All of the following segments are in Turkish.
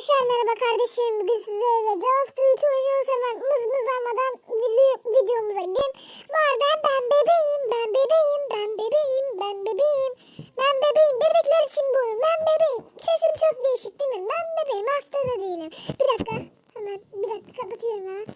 Arkadaşlar merhaba kardeşim. Bugün sizlerle Craft Duty oynuyoruz. Hemen mız mızlamadan video- videomuza gideyim. Var ben ben bebeğim, ben bebeğim, ben bebeğim, ben bebeğim. Ben bebeğim. Bebekler için bu. Ben bebeğim. Sesim çok değişik değil mi? Ben bebeğim. Hasta da değilim. Bir dakika. Hemen bir dakika kapatıyorum hemen.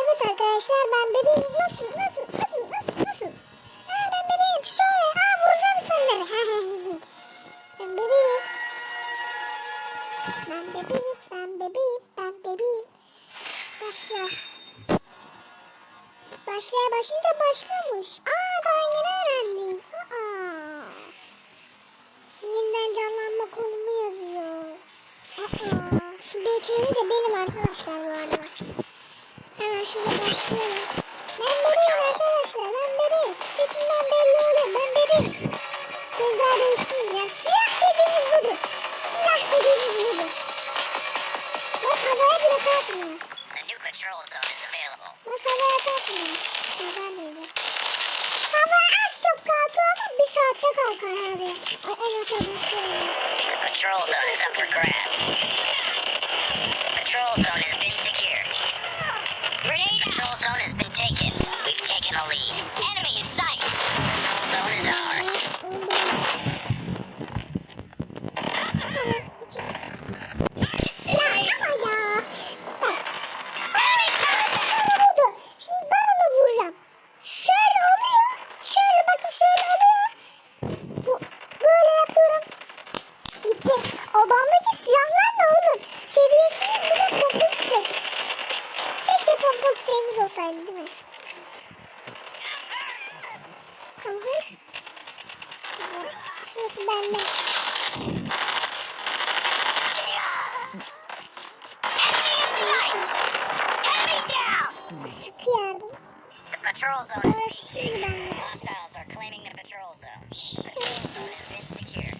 Evet arkadaşlar ben bebeğim. Nasıl, nasıl, nasıl, nasıl, nasıl? Ha, ben bebeğim. Şöyle. Ha, vuracağım senden. Ben bebeğim, ben bebeğim, ben bebeğim. Başla. Başlaya başlayınca başlıyormuş. Aa daha yeni öğrendim. Aa. Yeniden canlanma konumu yazıyor. Aa. Şu BTV de benim arkadaşlar bu arada. Hemen şurada başlayalım. Ben bebeğim arkadaşlar, ben bebeğim. Sesimden belli oluyor, ben bebeğim. Gözler değiştirmeyeceğim. Silah dediğiniz budur. Silah dediğiniz budur. The new patrol zone is available. The patrol zone is up for grabs. Patrol zone has been secured. Grenade patrol zone has been taken. We've taken the lead. Enemy Şurası bende. Enemy down. Sık yardım. The patrol zone Aa, is şimdi bende. Hostiles are claiming the patrol zone. Şşş, The sen patrol zone has been secured.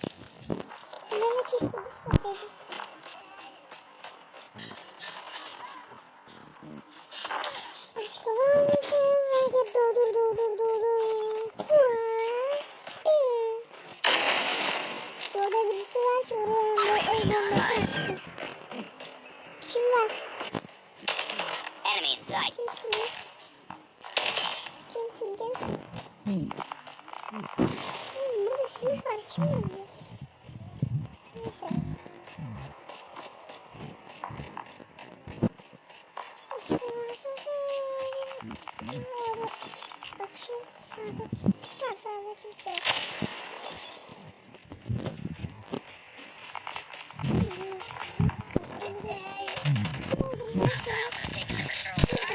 Bana çeşitli bakayım. Aşkım var mısın? Enemy in sight. Kimsin? Kimsin? Kimsin? Hmm, burada silah var. Kim öldü? Neyse. Aşkım varsa söyle. Orada bakayım sağda. Tamam sağda kimse yok. Hostiles have taken the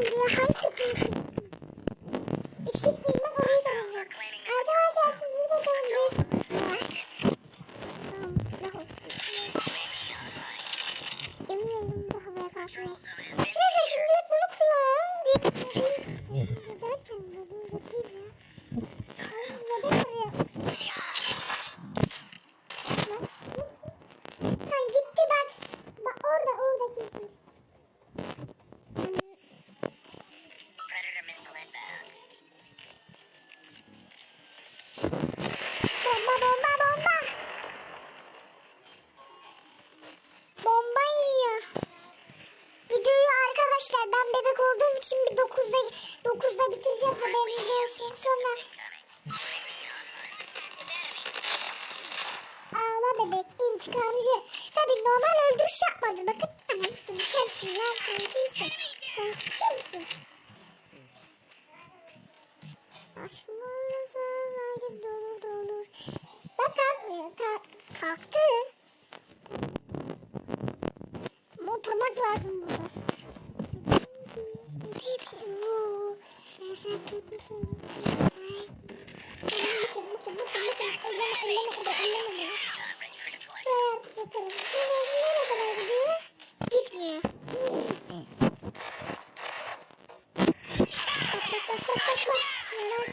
你还是不服？Thank you. Arkadaşlar ben bebek olduğum için bir 9'da 9'da bitireceğim haberiniz olsun. Sonra ağla bebek intikamcı. Tabii normal öldürüş yapmadı. Bakın anasını kimsin lan sen kimsin? Sen kimsin? Aşkım olmasa verdim dolur dolur. Bak kalkmıyor. Kalk, kalktı. Gitmiyor. Bak bak bak bak bak bak. Neler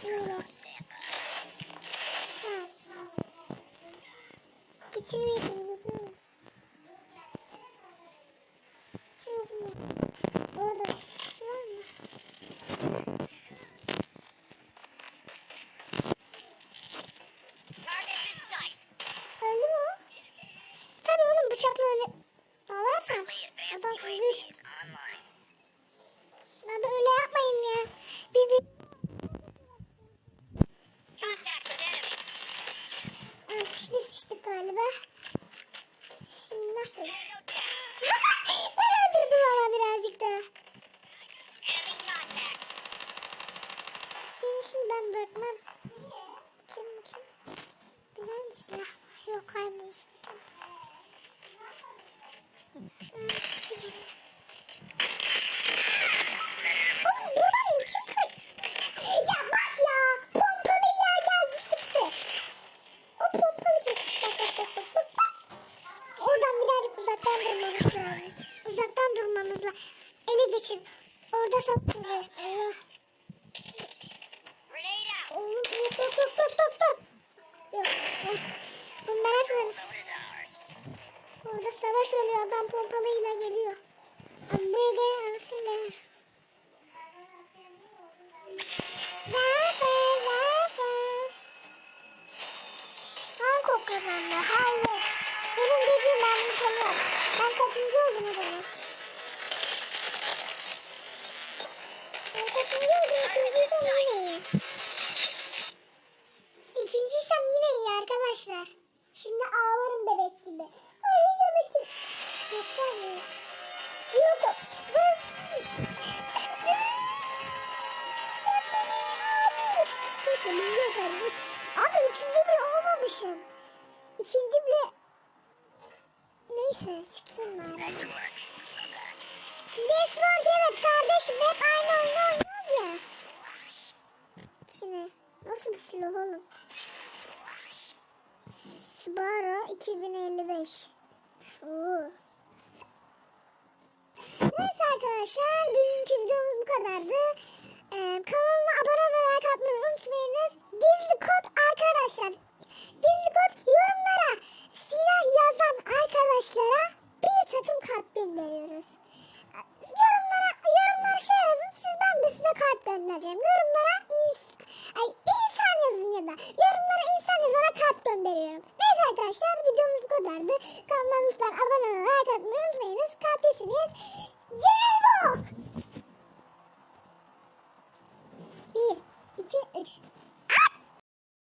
bırakmam. Kim kim? Güzel mi silah? Yok kaybolmuştu. Hmm, hepsi uzaktan durmamız. Ele geçin. Orada saptırıyor. Allah. Grenade out. Oğlum yok yok yok yok yok yok. Yok. yok. Bunlara söyle. Orada savaş oluyor. Adam pompalıyla geliyor. Buraya gelen Keşke bunu yazardım. Abi üçüncü bile olamamışım. İkinci bile... Neyse çıkayım back. Discord evet kardeşim hep aynı oyunu oynuyoruz ya. Şimdi nasıl bir silah oğlum? Subaru 2055. Oo. Neyse arkadaşlar bugünkü videomuz bu kadardı. Ee, kanalıma abone ve like unutmayınız. Gizli